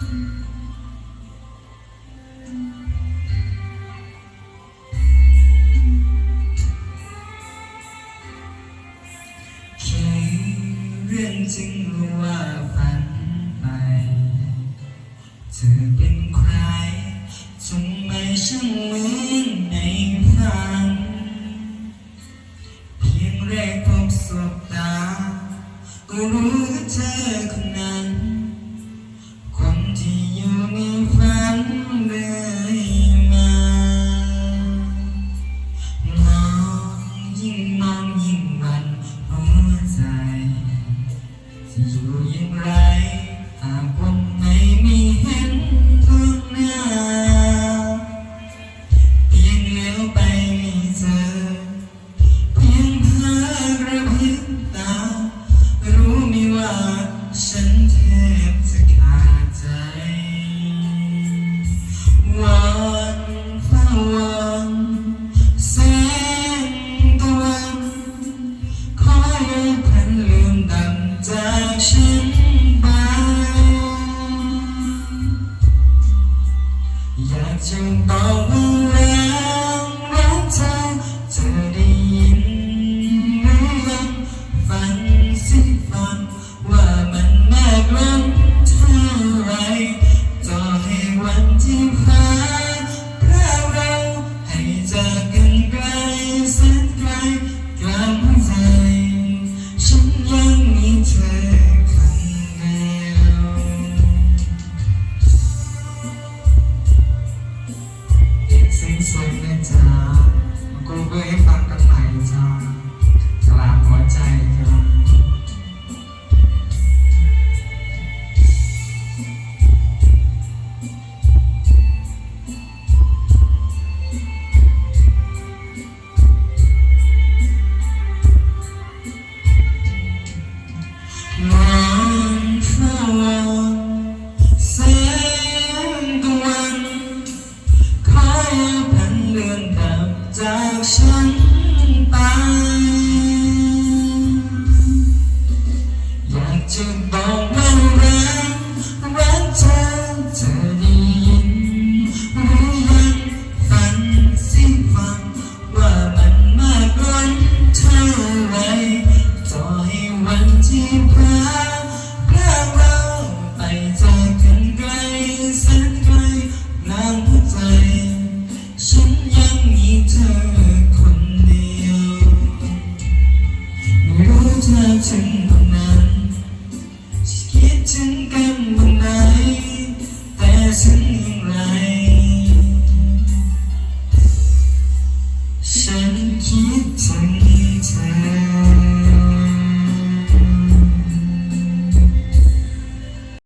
เรื่องจริงรู้ว่าฝันไป เธอเป็นใครจงไม่ช่เหมือนในฝัน เพียงแรกพบสบตา ก็รู้เธอคนนั้น 茫茫，阴งยิ่ง 情道路 ถึงตรงนั้นคิดถึงกันบนไหนแต่ฉันยังไร